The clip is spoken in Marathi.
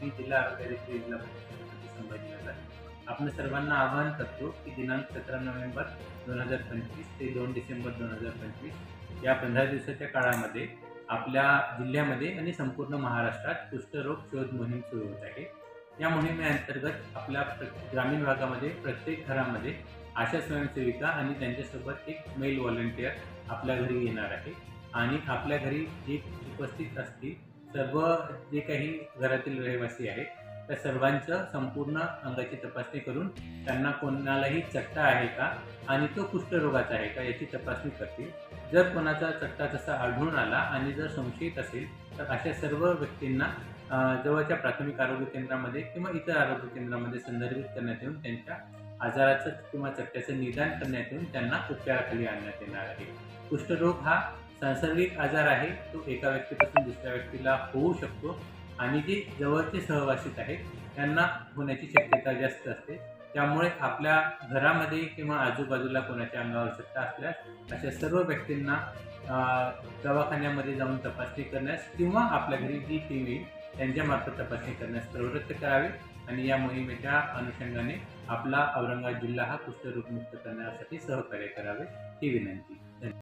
जिल्हा संभाजीनगर आपण सर्वांना आवाहन करतो की दिनांक सतरा नोव्हेंबर दोन हजार पंचवीस ते दोन डिसेंबर दोन हजार पंचवीस या पंधरा दिवसाच्या काळामध्ये आपल्या जिल्ह्यामध्ये आणि संपूर्ण महाराष्ट्रात कुष्ठरोग शोध मोहीम सुरू होत आहे. या मोहिमेअंतर्गत आपल्या प्र ग्रामीण भागामध्ये प्रत्येक घरामध्ये आशा स्वयंसेविका आणि त्यांच्यासोबत एक मेल व्हॉलेंटियर आपल्या घरी येणार आहे. आणि आपल्या घरी जे उपस्थित असतील सर्व जे काही घरातील रहिवासी आहेत त्या सर्वांचं संपूर्ण अंगाची तपासणी करून त्यांना कोणालाही चट्टा आहे का आणि तो कुष्ठरोगाचा आहे का याची तपासणी करतील. जर कोणाचा चट्टा तसा आढळून आला आणि जर संशयित असेल तर अशा सर्व व्यक्तींना जवळच्या प्राथमिक आरोग्य केंद्रामध्ये किंवा इतर आरोग्य केंद्रामध्ये संदर्भित करण्यात येऊन त्यांच्या आजाराचं किंवा चट्ट्याचं निदान करण्यात येऊन त्यांना उपचाराखाली आणण्यात येणार आहे. कुष्ठरोग हा सांसर्गिक आजार आहे तो एका व्यक्तीपासून दुसऱ्या व्यक्तीला होऊ शकतो. आणि जे जवळचे सहवासित आहेत त्यांना होण्याची शक्यता जास्त असते. त्यामुळे आपल्या घरामध्ये किंवा आजूबाजूला कोणाच्या अंगावर सत्ता असल्यास अशा सर्व व्यक्तींना दवाखान्यामध्ये जाऊन तपासणी करण्यास किंवा आपल्या घरी जी टीम येईल त्यांच्यामार्फत तपासणी करण्यास प्रवृत्त करावे आणि या मोहिमेच्या अनुषंगाने आपला औरंगाबाद जिल्हा हा कुष्ठरोगमुक्त करण्यासाठी सहकार्य करावे ही विनंती.